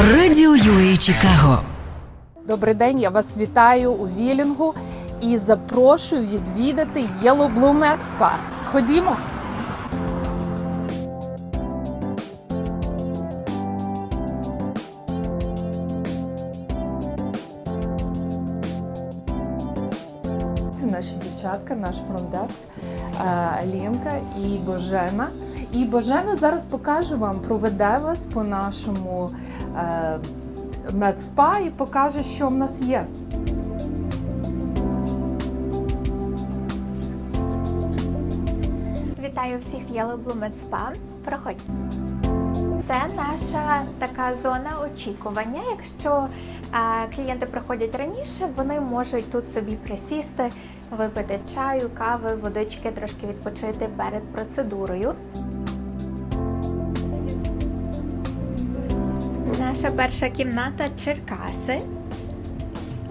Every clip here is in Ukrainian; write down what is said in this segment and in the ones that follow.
Радіо UA Чикаго. Добрий день, я вас вітаю у Вілінгу і запрошую відвідати Yellow Blue Med Spa. Ходімо. Це наші дівчатка, наш фронтдеск е, Алінка і Божена. І Божена зараз покаже вам, проведе вас по нашому е, медспа і покаже, що в нас є. Вітаю всіх в Yellow Blue Med Spa. Проходь. Це наша така зона очікування. Якщо а, клієнти приходять раніше, вони можуть тут собі присісти, випити чаю, кави, водички, трошки відпочити перед процедурою. Наша перша кімната Черкаси.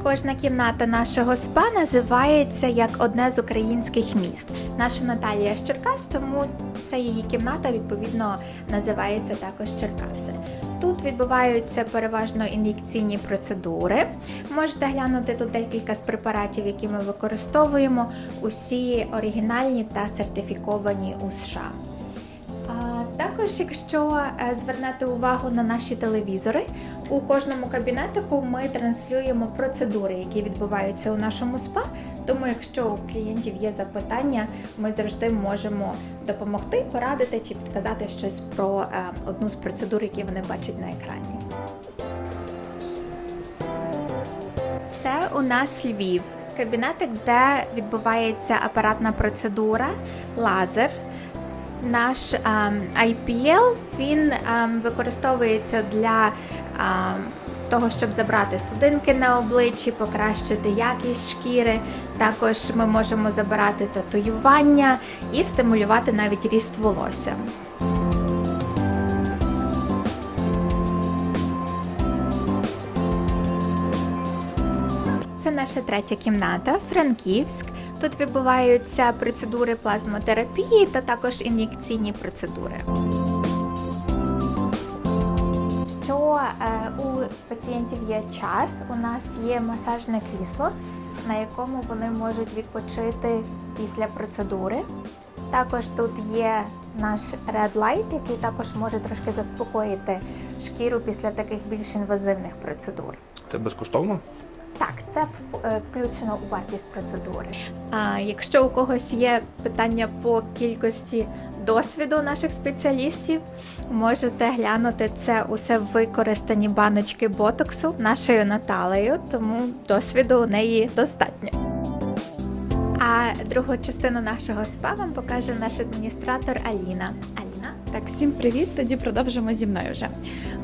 Кожна кімната нашого спа називається як одне з українських міст. Наша Наталія з Черкас, тому це її кімната, відповідно, називається також Черкаси. Тут відбуваються переважно ін'єкційні процедури. Можете глянути тут декілька з препаратів, які ми використовуємо. Усі оригінальні та сертифіковані у США. Також, якщо е, звернете увагу на наші телевізори, у кожному кабінетику ми транслюємо процедури, які відбуваються у нашому спа. Тому, якщо у клієнтів є запитання, ми завжди можемо допомогти, порадити чи підказати щось про е, одну з процедур, які вони бачать на екрані. Це у нас Львів, кабінетик, де відбувається апаратна процедура, лазер. Наш ем, IPL він ем, використовується для ем, того, щоб забрати судинки на обличчі, покращити якість шкіри. Також ми можемо забирати татуювання і стимулювати навіть ріст волосся. Це наша третя кімната, Франківськ. Тут відбуваються процедури плазмотерапії та також ін'єкційні процедури. Що е, у пацієнтів є час, у нас є масажне крісло, на якому вони можуть відпочити після процедури. Також тут є наш Red Light, який також може трошки заспокоїти шкіру після таких більш інвазивних процедур. Це безкоштовно? Так, це в- е, включено у вартість процедури. А якщо у когось є питання по кількості досвіду наших спеціалістів, можете глянути це усе використані баночки ботоксу нашою Наталею, тому досвіду у неї достатньо. А другу частину нашого спа вам покаже наш адміністратор Аліна. Аліна. Так, всім привіт. Тоді продовжимо зі мною вже.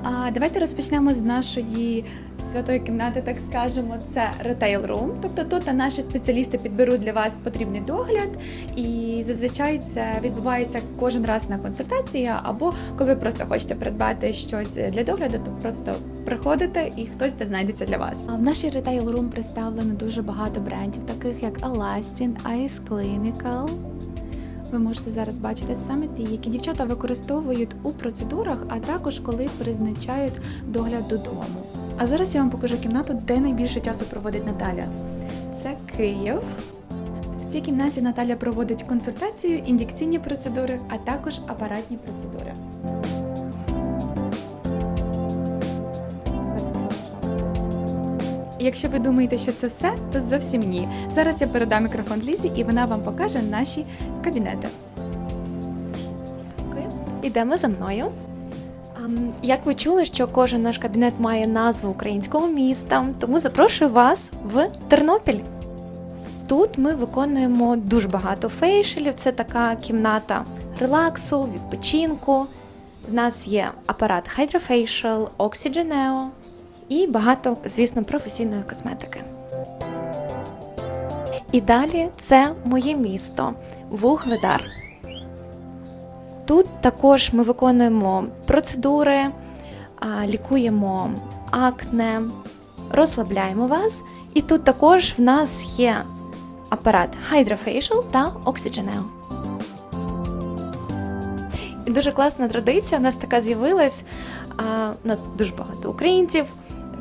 А, давайте розпочнемо з нашої святої кімнати, так скажемо. Це room. Тобто тут наші спеціалісти підберуть для вас потрібний догляд, і зазвичай це відбувається кожен раз на консультації, або коли ви просто хочете придбати щось для догляду, то просто приходите і хтось де знайдеться для вас. В нашій room представлено дуже багато брендів, таких як Alastin, Ice Clinical, ви можете зараз бачити саме ті, які дівчата використовують у процедурах, а також коли призначають догляд додому. А зараз я вам покажу кімнату, де найбільше часу проводить Наталя. Це Київ. В цій кімнаті Наталя проводить консультацію, ін'єкційні процедури, а також апаратні процедури. Якщо ви думаєте, що це все, то зовсім ні. Зараз я передам мікрофон Лізі, і вона вам покаже наші кабінети. Ідемо за мною. Ам, Як ви чули, що кожен наш кабінет має назву українського міста, тому запрошую вас в Тернопіль. Тут ми виконуємо дуже багато фейшелів. Це така кімната релаксу, відпочинку. В нас є апарат Hydrofacial, Oxygeneo і багато, звісно, професійної косметики. І далі це моє місто Вугледар. Також ми виконуємо процедури, лікуємо акне, розслабляємо вас. І тут також в нас є апарат Hydrofacial та Oxygeneo. І дуже класна традиція у нас така з'явилась. У нас дуже багато українців,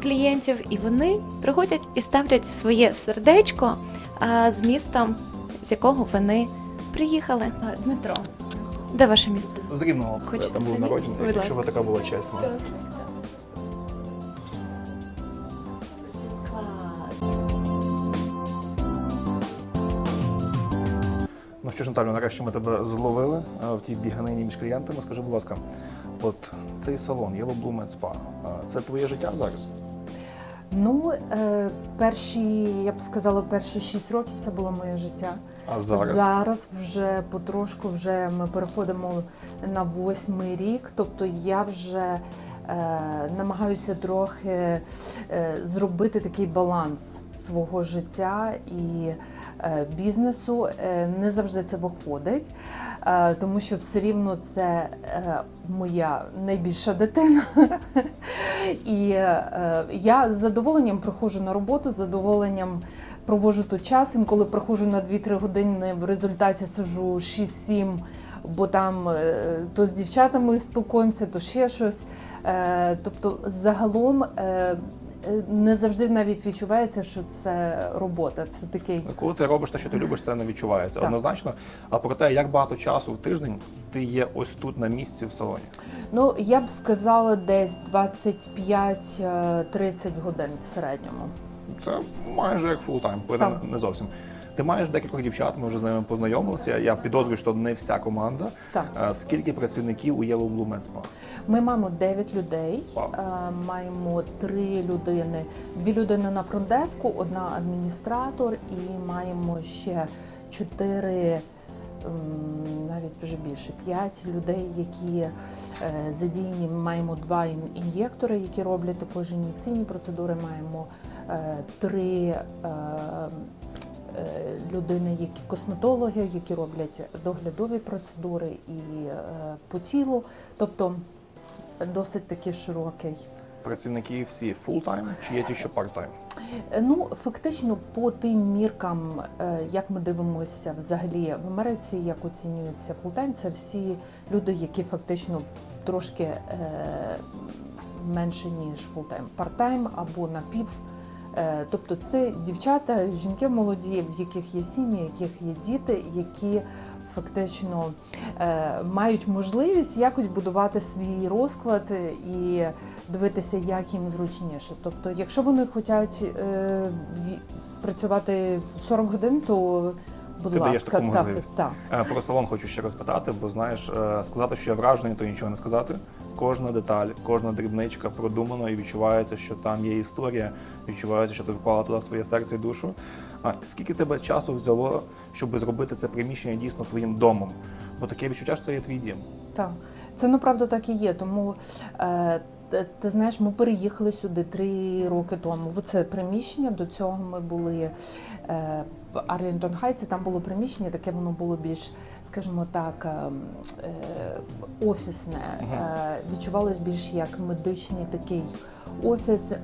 клієнтів, і вони приходять і ставлять своє сердечко з містом, з якого вони приїхали. Дмитро, Де ваше місто? З Рівного Хочете там був самі? народжений, Будь якщо б така була честь. моя. Ну що ж, Наталю, нарешті ми тебе зловили е, в тій біганині між клієнтами. Скажи, будь ласка, от цей салон Yellow Blue Med Spa, е, це твоє життя зараз? Ну, е, перші, я б сказала, перші 6 років це було моє життя. А зараз? Зараз вже потрошку вже ми переходимо на восьмий рік. Тобто я вже намагаюся трохи е, зробити такий баланс свого життя і е, бізнесу. Е, не завжди це виходить, е, тому що все рівно це е, моя найбільша дитина. І е, я з задоволенням приходжу на роботу, з задоволенням проводжу тут час. Інколи приходжу на 2-3 години, в результаті сиджу 6-7, бо там е, то з дівчатами спілкуємося, то ще щось. Е, Тобто, загалом е, не завжди навіть відчувається, що це робота. Це такий Коли ти робиш те, що ти любиш, це не відчувається Так. однозначно. А про те, як багато часу в тиждень ти є ось тут на місці в салоні. Ну, я б сказала, десь 25-30 годин в середньому. Це майже як фултайм, не зовсім. Ти маєш декількох дівчат, ми вже з ними познайомилися. Я підозрюю, що не вся команда. Так. Е, Скільки працівників у Yellow Blue Med Spa? Ми маємо 9 людей, Вау. е, маємо 3 людини, дві людини на фронтдеску, одна адміністратор, і маємо ще 4, навіть вже більше 5 людей, які е, задіяні. Ми маємо два ін'єктори, які роблять також ін'єкційні процедури. Маємо три людини, які косметологи, які роблять доглядові процедури і е, по тілу. Тобто досить таки широкий. Працівники всі фултайм чи є ті, що парттайм? Е, Ну, фактично, по тим міркам, е, як ми дивимося взагалі в Америці, як оцінюється фултайм, це всі люди, які фактично трошки е, менше ніж фултайм, парттайм або напів. Е, Тобто це дівчата, жінки молоді, в яких є сім'ї, в яких є діти, які фактично е, мають можливість якось будувати свій розклад і дивитися, як їм зручніше. Тобто, якщо вони хочуть е, працювати 40 годин, то будь Ти даєш ласка, таку можливість. так. Е, Про салон хочу ще розпитати, бо знаєш, сказати, що я вражений, то нічого не сказати. Кожна деталь, кожна дрібничка продумана і відчувається, що там є історія, відчувається, що ти вклала туди своє серце і душу. А скільки тебе часу взяло, щоб зробити це приміщення дійсно твоїм домом? Бо таке відчуття, що це є твій дім. Так, це направду так і є. Тому е, ти, ти знаєш, ми переїхали сюди три роки тому. В це приміщення. До цього ми були е, в Арлінтон Хайтсі. Там було приміщення, таке воно було більш, скажімо так, е, е, офісне. Е, відчувалось більш як медичний такий офіс. Е,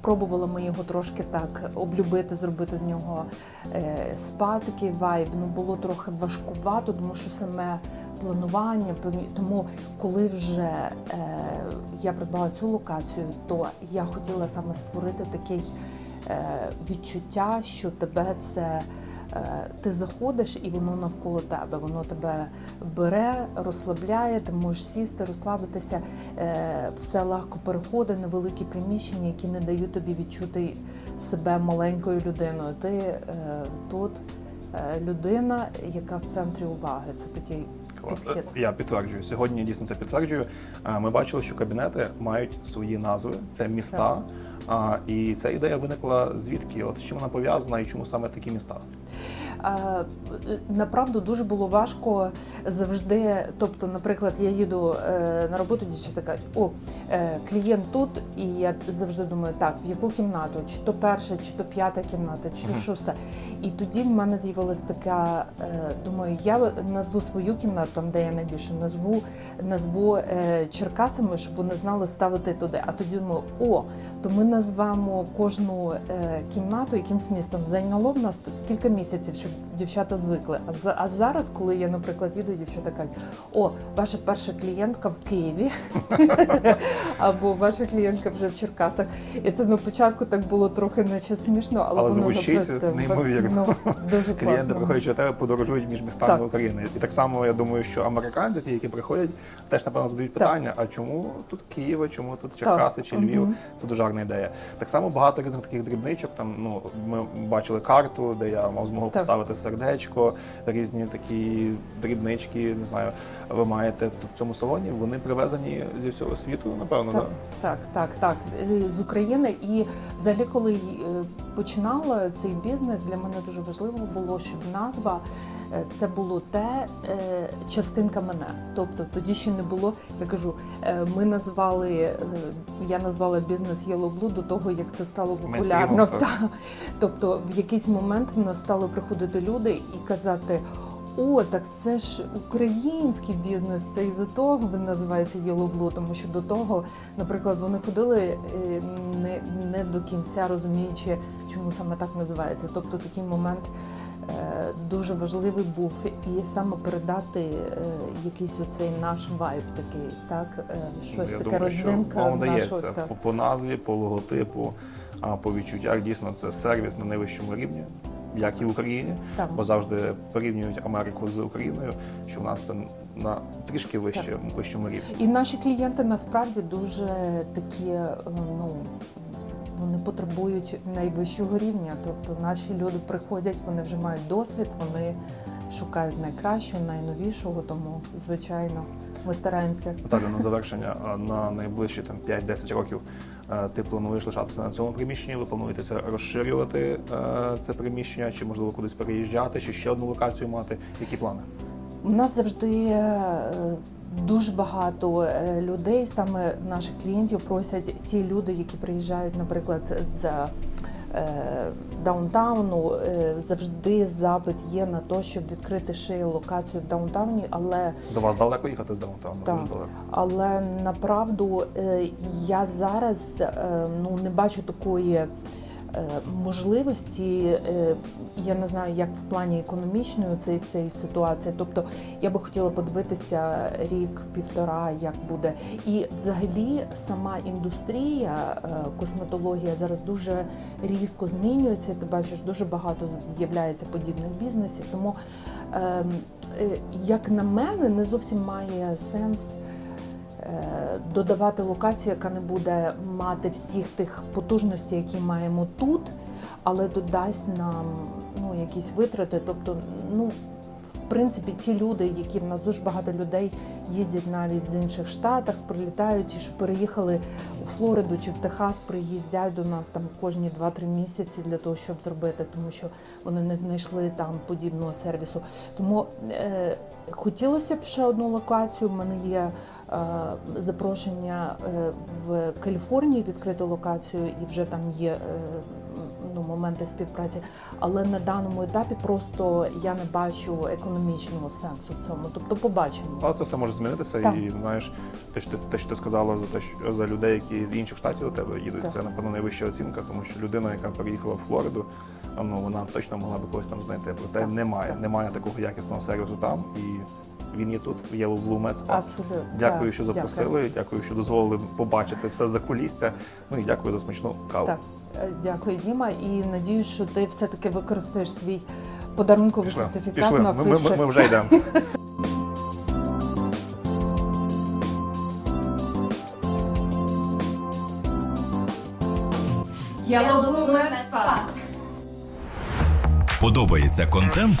Пробували ми його трошки так облюбити, зробити з нього е, спа такий вайб. Ну було трохи важкувато, тому що саме планування. Тому, коли вже е, я придбала цю локацію, то я хотіла саме створити такий е, відчуття, що тебе це. е, Ти заходиш і воно навколо тебе, воно тебе бере, розслабляє, ти можеш сісти, розслабитися. Е, Все легко переходить, невеликі приміщення, які не дають тобі відчути себе маленькою людиною. Ти тут людина, яка в центрі уваги. Це такий. Підхід. Е, Я підтверджую. Сьогодні дійсно це підтверджую. Е, Ми бачили, що кабінети мають свої назви, це міста. Так. І ця ідея виникла звідки? От з чим вона пов'язана і чому саме такі міста? Направду дуже було важко завжди. Тобто, наприклад, я їду е, на роботу, дівчата кажуть, о, е, клієнт тут, і я завжди думаю, так, в яку кімнату, чи то перша, чи то п'ята кімната, чи шоста. І тоді в мене з'явилася така, е, думаю, я назву свою кімнату, там де я найбільше назву, назву Черкасами, щоб вони знали ставити туди. А тоді думаю, о, то ми назвемо кожну кімнату якимсь містом. Зайняло в нас тут кілька місяців, щоб дівчата звикли. А, а зараз, коли я, наприклад, їду, дівчата кажуть, о, ваша перша клієнтка в Києві, або ваша клієнтка вже в Черкасах. І це на початку так було трохи наче смішно, але, Але воно звучить просто неймовірно. ну, дуже Клієнти, приходячи до тебе, подорожують між містами Так. України. І так само я думаю, що американці, ті, які приходять, теж напевно задають Так. питання: а чому тут Києва, чому тут Черкаси чи Львів? Мгм. Це дуже гарна ідея. Так само багато різних таких дрібничок. Там ну ми бачили карту, де я мав змогу Так. Поставити сердечко, різні такі дрібнички. Не знаю, ви маєте тут в цьому салоні. Вони привезені зі всього світу, напевно, Так, да? так, так, так. Е, З України. І взагалі, коли е, починала цей бізнес, для мене дуже важливо було, щоб назва це було те е, частинка мене. Тобто тоді ще не було. Я кажу, е, ми назвали, е, я назвала бізнес Yellow Blue до того, як це стало популярно. Та. Тобто, в якийсь момент в нас стали приходити люди і казати. О, так це ж український бізнес, це із-за того він називається Yellow Blue, тому що до того, наприклад, вони ходили е, не, не до кінця розуміючи, чому саме так називається. Тобто такий момент е, дуже важливий був і саме передати е, якийсь оцей наш вайб такий, так е, щось Я таке думаю, що вам нашого. так. по, назві, по логотипу, а по відчуттях дійсно це сервіс на найвищому рівні, як і в Україні. Так. Бо завжди порівнюють Америку з Україною, що в нас це на трішки вище, вищому рівні. І наші клієнти насправді дуже такі, е, ну вони потребують найвищого рівня. Тобто наші люди приходять, вони вже мають досвід, вони шукають найкращого, найновішого. Тому, звичайно, ми стараємося. Наталя, на завершення на найближчі там 5-10 років е, ти плануєш лишатися на цьому приміщенні? Ви плануєтеся розширювати е, це приміщення, чи можливо кудись переїжджати, чи ще одну локацію мати? Які плани? У нас завжди е, дуже багато е, людей, саме наших клієнтів, просять ті люди, які приїжджають, наприклад, з е, даунтауну. е, Завжди запит є на те, щоб відкрити ще локацію в даунтауні, але До вас далеко їхати з даунтауну? Так. Дуже далеко. але направду я зараз ну не бачу такої можливості. е, Я не знаю, як в плані економічної цієї всієї ситуації. Тобто я би хотіла подивитися рік-півтора, як буде. І взагалі сама індустрія, е, косметологія зараз дуже різко змінюється. Ти бачиш, дуже багато з'являється подібних бізнесів. Тому, ем, е, як на мене, не зовсім має сенс е, додавати локацію, яка не буде мати всіх тих потужностей, які маємо тут, але додасть нам ну, якісь витрати. Тобто, ну, в принципі, ті люди, які в нас дуже багато людей їздять навіть з інших штатів, прилітають і ж переїхали у Флориду чи в Техас, приїздять до нас там кожні 2-3 місяці для того, щоб зробити, тому що вони не знайшли там подібного сервісу. Тому е, хотілося б ще одну локацію. У мене є е, запрошення е, в Каліфорнії відкрити локацію, і вже там є е, ну, моменти співпраці. Але на даному етапі просто я не бачу економічного сенсу в цьому. Тобто, побачимо. Але це все може змінитися, Так. і знаєш, те, що ти те, що ти сказала за те, що за людей, які з інших штатів до тебе їдуть, Так. це напевно найвища оцінка, тому що людина, яка переїхала в Флориду, ну вона точно могла би когось там знайти. Проте Так, немає, так. немає такого якісного сервісу там, і він є тут, в Yellow Blue Med Spa. Абсолютно. Дякую, Так, що запросили. Дякую. що дозволили побачити все за кулісся. Ну і дякую за смачну каву. Так, Е, дякую, Діма. І надіюсь, що ти все-таки використаєш свій подарунковий Пішли. сертифікат Пішли. на Ми, ми, ми вже йдемо. Подобається контент?